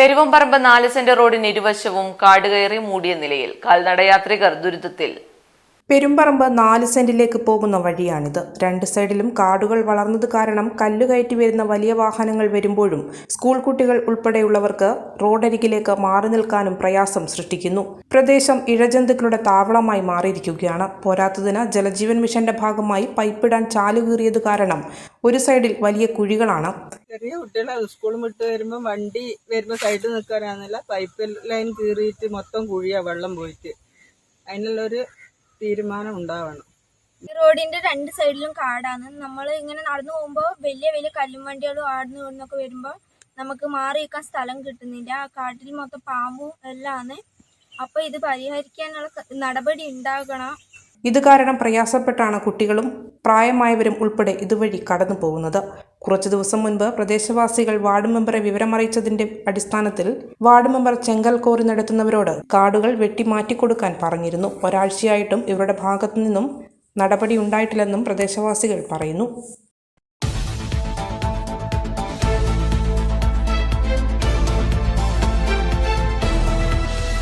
പെരുവമ്പറമ്പ് നാല് സെന്റ് റോഡിന് ഇരുവശവും കാടുകയറി മൂടിയ നിലയിൽ കാൽനടയാത്രികർ ദുരിതത്തിൽ പെരുമ്പറമ്പ് നാല് സെന്റിലേക്ക് പോകുന്ന വഴിയാണിത്. രണ്ട് സൈഡിലും കാടുകൾ വളർന്നത് കാരണം കല്ലുകയറ്റി വരുന്ന വലിയ വാഹനങ്ങൾ വരുമ്പോഴും സ്കൂൾ കുട്ടികൾ ഉൾപ്പെടെയുള്ളവർക്ക് റോഡരികിലേക്ക് മാറി നിൽക്കാനും പ്രയാസം സൃഷ്ടിക്കുന്നു. പ്രദേശം ഇഴജന്തുക്കളുടെ താവളമായി മാറിയിരിക്കുകയാണ്. പോരാത്തതിന് ജലജീവൻ മിഷന്റെ ഭാഗമായി പൈപ്പിടാൻ ചാലുകീറിയത് കാരണം ഒരു സൈഡിൽ വലിയ കുഴികളാണ്. ചെറിയ കുട്ടികളെ സ്കൂളിൽ വിട്ട് വരുമ്പോൾ വണ്ടി വരുമ്പോൾ സൈഡിൽ നിൽക്കാനാണെന്നില്ല പൈപ്പ് ലൈൻ കീറിയിട്ട് മൊത്തം കുഴിയാണ് വെള്ളം പോയിട്ട്. അതിനുള്ളൊരു തീരുമാനം ഉണ്ടാവണം. റോഡിന്റെ രണ്ട് സൈഡിലും കാടാണ്. നമ്മൾ ഇങ്ങനെ നടന്നു പോകുമ്പോൾ വലിയ വലിയ കല്ലും വണ്ടികളും ആടുന്നു ഇവിടുന്നൊക്കെ വരുമ്പോൾ നമുക്ക് മാറി നിൽക്കാൻ സ്ഥലം കിട്ടുന്നില്ല. ആ കാട്ടിൽ മൊത്തം പാമ്പും എല്ലാം ആണ് അപ്പൊ ഇത് പരിഹരിക്കാനുള്ള നടപടി ഉണ്ടാകണം. ഇത് കാരണം പ്രയാസപ്പെട്ടാണ് കുട്ടികളും പ്രായമായവരും ഉൾപ്പെടെ ഇതുവഴി കടന്നു പോകുന്നത്. കുറച്ചു ദിവസം മുൻപ് പ്രദേശവാസികൾ വാർഡ് മെമ്പറെ വിവരമറിയിച്ചതിന്റെ അടിസ്ഥാനത്തിൽ വാർഡ് മെമ്പർ ചെങ്കൽ കോറി നടത്തുന്നവരോട് കാടുകൾ വെട്ടി മാറ്റിക്കൊടുക്കാൻ പറഞ്ഞിരുന്നു. ഒരാഴ്ചയായിട്ടും ഇവരുടെ ഭാഗത്തു നിന്നും നടപടി ഉണ്ടായിട്ടില്ലെന്നും പ്രദേശവാസികൾ പറയുന്നു.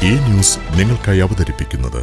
ഈ ന്യൂസ് നിങ്ങൾക്കായി അവതരിപ്പിക്കുന്നത്